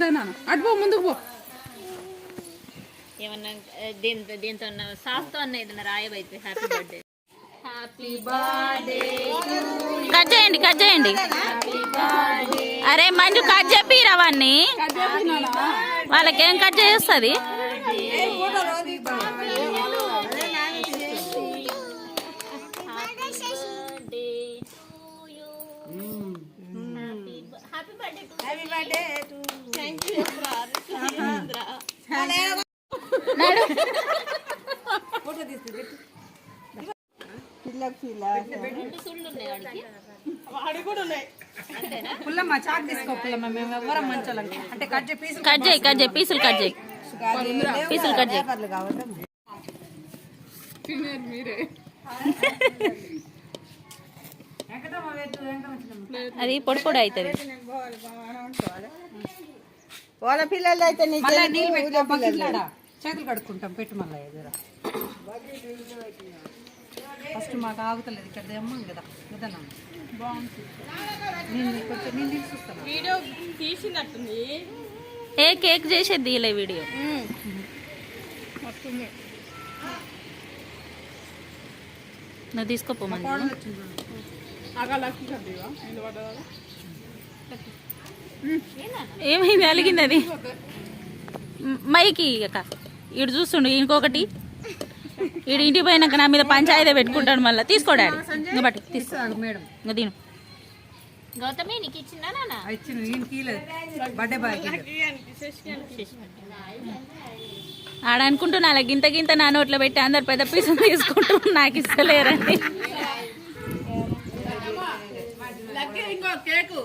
నాన్న. అటు పో ముందుకు పో. ఏమన్నా దీంతో దీంతో సాస్తో అన్న రాయబైతే happy birthday. Happy birthday cut చేయండి కట్ చేయండి. అరే మంజు కట్ చెప్పిరా అవన్నీ వాళ్ళకేం కట్ చేస్తుంది birthday to you. Happy birthday Pullamma chalk తీసుకో పుల్లమ్మ మేము ఎవరం మంచోళ్ళం అంటే కట్ పీసులు కట్ చేయి కట్ చేయి పీసులు కట్ చేయి. పీసులు కట్ చేయి. మీరే అది పొడి పొడి అవుతుంది. వాళ్ళ పిల్లలు అయితే చేతులు కడుక్కుంటాం పెట్టు మళ్ళీ ఎదురా ఫస్ట్ మాకు ఆగుతలేదు ఇక్కడ అమ్మాం కదా కదా బాగుంది. తీసుకొస్తాను ఏ కేక్ చేసేది తీయలే వీడియో? నువ్వు తీసుకోపో మంజు కోడలు వచ్చింది ఏమైంది? అలిగింది అది మైకి అక్క ఇటు చూస్తుండు ఇంకొకటి. ఈడు ఇంటికి పోయినాక నా మీద పంచాయతీ పెట్టుకుంటాడు మళ్ళీ. తీసుకోడాడు ఇంకా బట్టి తీసుకో. ఇంకా గౌతమి నీకు ఇచ్చిందా బాయ్ ఆడ అనుకుంటున్నా అలా గింత గింత నా నోట్లో పెట్టి అందరు పెద్ద పీసులు తీసుకుంటూ నాకు ఇస్తలేరండి. ఇంకో కేకు.